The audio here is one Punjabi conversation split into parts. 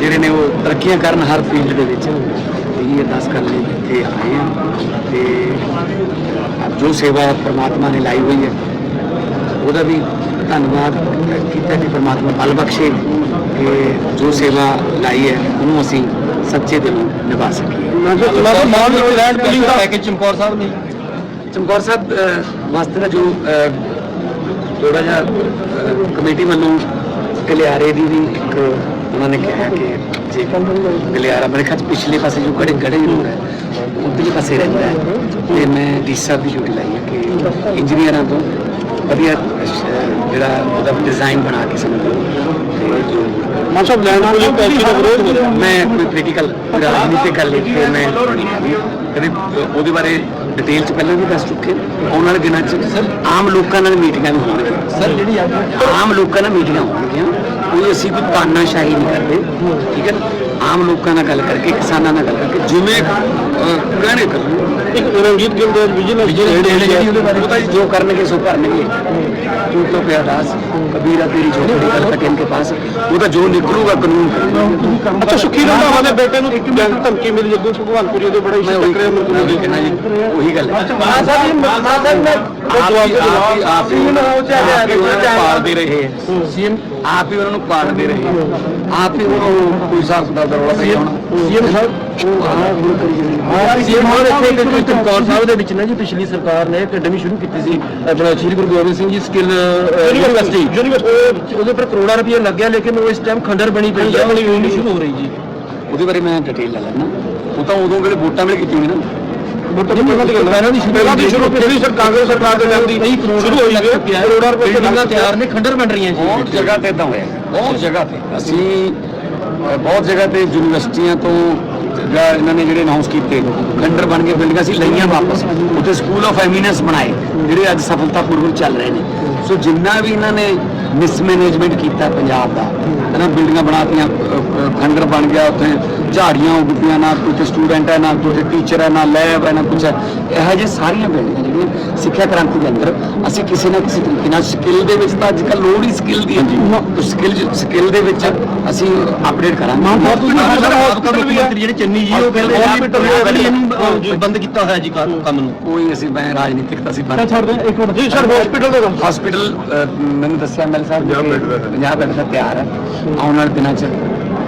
ਜਿਹੜੇ ਨੇ ਉਹ ਤਰੱਕੀਆਂ ਕਰਨ ਹਰ ਫੀਲਡ ਦੇ ਵਿੱਚ। ਇਹ ਅਰਦਾਸ ਕਰਨ ਲਈ ਇੱਥੇ ਆਏ ਆ ਤੇ ਜੋ ਸੇਵਾ ਪ੍ਰਮਾਤਮਾ ਨੇ ਲਾਈ ਹੋਈ ਹੈ ਉਹਦਾ ਵੀ ਧੰਨਵਾਦ ਕੀਤਾ ਕਿ ਪ੍ਰਮਾਤਮਾ ਬਲ ਬਖਸ਼ੇ ਕਿ ਜੋ ਸੇਵਾ ਲਾਈ ਹੈ ਉਹਨੂੰ ਅਸੀਂ ਸੱਚੇ ਦਿਲੋਂ ਨਿਭਾ ਸਕੀਏ। ਮਾਨ ਲੈਂਡ ਪੁਲਿੰਗ ਦਾ ਪੈਕੇਜ ਚਮਕੌਰ ਸਾਹਿਬ ਨੇ। ਚਮਕੌਰ ਸਾਹਿਬ ਵਾਸਤੇ ਨਾ ਜੋ ਥੋੜਾ ਜਿਹਾ ਕਮੇਟੀ ਵੱਲੋਂ ਗਲਿਆਰੇ ਦੀ ਵੀ ਇੱਕ ਉਹਨਾਂ ਨੇ ਕਿਹਾ ਕਿ ਜੇ ਗਲਿਆਰਾ ਮੇਰੇ ਖਿਆਲ ਪਿਛਲੇ ਪਾਸੇ ਜੋ ਗੜੇ ਗੜੇ ਰੋਡ ਹੈ ਉਧਰਲੇ ਪਾਸੇ ਰਹਿੰਦਾ ਹੈ। ਤੇ ਮੈਂ ਡੀ ਸਾਹਿਬ ਦੀ ਡਿਊਟੀ ਲਾਈ ਹੈ ਕਿ ਇੰਜੀਨੀਅਰਾਂ ਤੋਂ ਵਧੀਆ ਜਿਹੜਾ ਉਹਦਾ ਡਿਜ਼ਾਈਨ ਬਣਾ ਕੇ ਜੋ ਮਾਨ ਸਾਹਿਬ ਲੈਂਡ ਪੁਲਿੰਗ ਪੈਕੇਜ ਦਾ ਵਿਰੋਧ ਮੈਂ ਕੋਈ ਪੋਲੀਟੀਕਲ ਰਾਜਨੀਤਿਕ ਗੱਲ ਨਹੀਂ ਤੇ ਮੈਂ ਕਦੇ ਉਹਦੇ ਬਾਰੇ ਡਿਟੇਲ ਚ ਪਹਿਲਾਂ ਵੀ ਦੱਸ ਚੁੱਕੇ ਆਉਣ ਵਾਲੇ ਦਿਨਾਂ ਚ ਸਰ ਆਮ ਲੋਕਾਂ ਨਾਲ ਮੀਟਿੰਗਾਂ ਵੀ ਹੋਣਗੀਆਂ। ਸਰ ਜਿਹੜੀ ਆਮ ਲੋਕਾਂ ਨਾਲ ਮੀਟਿੰਗਾਂ ਹੋਣਗੀਆਂ। ਕੋਈ ਅਸੀਂ ਕੋਈ ਤਾਨਾਸ਼ਾਹੀ ਨਹੀਂ ਕਰਦੇ। ਠੀਕ ਹੈ? ਆਮ ਲੋਕਾਂ ਨਾਲ ਗੱਲ ਕਰਕੇ ਕਿਸਾਨਾਂ ਨਾਲ ਗੱਲ ਕਰਕੇ ਜਿਵੇਂ ਕਹਿਣੇ ਕਰੋ ਇੱਕ ਰਣਜੀਤ ਗਿੱਲ ਦੇ ਵਿਜੀਲੈਂਸ ਜਿਹੜੀ ਉਹਦੇ ਬਾਰੇ ਪਤਾ ਜੋ ਕਰਨਗੇ ਸੋ ਕਰਨਗੇ। ਤੂੰ ਤੋਂ ਪਿਆ ਦਾਸ। ਕਬੀਰਾ ਤੇਰੀ ਝੋਪੜੀ ਕਲ ਤੱਕ ਇਨਕੇ ਪਾਸ। ਉਹਦਾ ਜੋ ਨਿਕਲੂਗਾ ਕਾਨੂੰਨ ਅੱਛਾ ਸੁਖੀ ਰੰਧਾਵਾ ਦੇ ਬੇਟੇ ਨੂੰ ਧਮਕੀ ਮਿਲੀ ਜੱਗੂ ਭਗਵਾਨਪੁਰੀ ਉਹਦੇ ਬੜਾ ਇਸ਼ੂ ਉਹੀ ਉਹੀ ਉਹੀ ਗੱਲ ਹੈ ਮਾਨ ਸਾਹਿਬ ਜੀ। ਕੋਈ ਦਾ ਰੌਲਾ ਪਈ ਹੋਣਾ ਸੀਐਮ ਸਾਹਿਬ ਸੀਐਮ ਸਾਹਿਬ ਇੱਥੇ ਚਮਕੌਰ ਸਾਹਿਬ ਦੇ ਵਿੱਚ ਨਾ ਜੀ ਪਿਛਲੀ ਸਰਕਾਰ ਨੇ ਅਕੈਡਮੀ ਸ਼ੁਰੂ ਕੀਤੀ ਸੀ ਆਪਣਾ ਸ਼੍ਰੀ ਗੁਰੂ ਗੋਬਿੰਦ ਸਿੰਘ ਜੀ ਸਕਿੱਲ ਯੂਨੀਵਰਸਿਟੀ ਉਹਦੇ ਪਰ ਕਰੋੜਾਂ ਰੁਪਏ ਲੱਗਿਆ ਲੇਕਿਨ ਉਹ ਇਸ ਟਾਈਮ ਖੰਡਰ ਬਣੀ ਪਈ ਹੈ। ਸ਼ੁਰੂ ਹੋ ਰਹੀ ਜੀ। ਉਹਦੇ ਬਾਰੇ ਮੈਂ ਡਿਟੇਲ ਲੈ ਲੈਣਾ ਉਹ ਤਾਂ ਉਦੋਂ ਵੇਲੇ ਵੋਟਾਂ ਵੇਲੇ ਕੀਤੀ ਹੋਈ ਨਾ। ਪਹਿਲਾਂ ਦੀ ਪਹਿਲਾਂ ਦੀ ਸ਼ੁਰੂ ਪਿਛਲੀ ਸਰ ਕਾਂਗਰਸ ਸਰਕਾਰ ਦੇ ਟਾਈਮ ਦੀ ਸ਼ੁਰੂ ਹੋਈ ਹੈ। ਕਰੋੜਾਂ ਰੁਪਏ ਬਿਲਡਿੰਗਾਂ ਤਿਆਰ ਨੇ ਖੰਡਰ ਬਣ ਰਹੀਆਂ ਜੀ। ਬਹੁਤ ਜਗ੍ਹਾ ਤੇ ਇਦਾਂ ਹੋਇਆ। ਬਹੁਤ ਜਗ੍ਹਾ ਤੇ। ਅਸੀਂ ਅ, ਬਹੁਤ ਜਗ੍ਹਾ ਤੇ ਯੂਨੀਵਰਸਿਟੀਆਂ ਤੋਂ ਜਾਂ ਇਹਨਾਂ ਨੇ ਜਿਹੜੇ ਅਨਾਉਂਸ ਕੀਤੇ ਖੰਡਰ ਬਣ ਕੇ ਬਿਲਡਿੰਗਾਂ ਸੀ ਲਈਆਂ ਵਾਪਸ। ਉੱਥੇ ਸਕੂਲ ਆਫ ਐਮੀਨੈਂਸ ਬਣਾਏ ਜਿਹੜੇ ਅੱਜ ਸਫਲਤਾਪੂਰਵਕ ਚੱਲ ਰਹੇ ਨੇ। ਸੋ ਜਿੰਨਾ ਵੀ ਇਹਨਾਂ ਨੇ ਮਿਸਮੈਨੇਜਮੈਂਟ ਕੀਤਾ ਪੰਜਾਬ ਦਾ ਇਹਨਾਂ ਬਿਲਡਿੰਗਾਂ ਬਣਾਤੀਆਂ ਖੰਡਰ ਬਣ ਗਿਆ ਉੱਥੇ ਝਾੜੀਆਂ ਉੱਗ ਪਈਆਂ ਨਾ ਕੋਈ ਸਟੂਡੈਂਟ ਹੈ ਨਾ ਕੋਈ ਟੀਚਰ ਹੈ ਨਾ ਲੈਬ ਹੈ ਨਾ ਕੁਝ ਹੈ। ਇਹੋ ਜਿਹੇ ਸਾਰੀਆਂ ਬਿਲਡਿੰਗਾਂ ਜਿਹੜੀਆਂ ਸਿੱਖਿਆ ਕ੍ਰਾਂਤੀ ਦੇ ਅੰਦਰ ਅਸੀਂ ਕਿਸੇ ਨਾ ਕਿਸੇ ਤਰੀਕੇ ਨਾਲ ਸਕਿੱਲ ਦੇ ਵਿੱਚ ਤਾਂ ਅੱਜ ਕੱਲ੍ਹ ਲੋੜ ਹੀ ਸਕਿੱਲ ਦੀ ਹੈ। ਜੀ ਸਕਿੱਲ ਸਕਿੱਲ ਦੇ ਵਿੱਚ ਅਸੀਂ ਅਪਡੇਟ ਕਰਾਂਗੇ। ਹਸਪੀਟਲ ਵੀ ਜਿਹੜੇ ਚੰਨੀ ਜੀ ਉਹ ਕਹਿੰਦੇ ਹਸਪੀਟਲ ਬੰਦ ਕੀਤਾ ਹੋਇਆ ਜੀ ਕੰਮ ਨੂੰ। ਕੋਈ ਅਸੀਂ ਮੈਂ ਰਾਜਨੀਤਿਕ ਤਾਂ ਅਸੀਂ ਬੰਦ ਛੱਡ ਦੇ ਇੱਕ ਮਿੰਟ। ਜੀ ਸਰ ਹਸਪੀਟਲ ਦੇ। ਹਸਪੀਟਲ ਮੈਨੂੰ ਦੱਸਿਆ ਮੈਲ ਸਾਹਿਬ ਪੰਜਾਬ ਦਾ ਤਿਆਰ ਹੈ। ਆਉਣ ਵਾਲੇ ਦਿਨਾਂ 'ਚ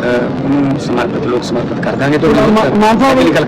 ਉਹਨੂੰ ਸਮਰਪਿਤ ਲੋਕ ਸਮਰਪਿਤ ਕਰ ਦਾਂਗੇ ਮਾਨ ਸਾਹਿਬ-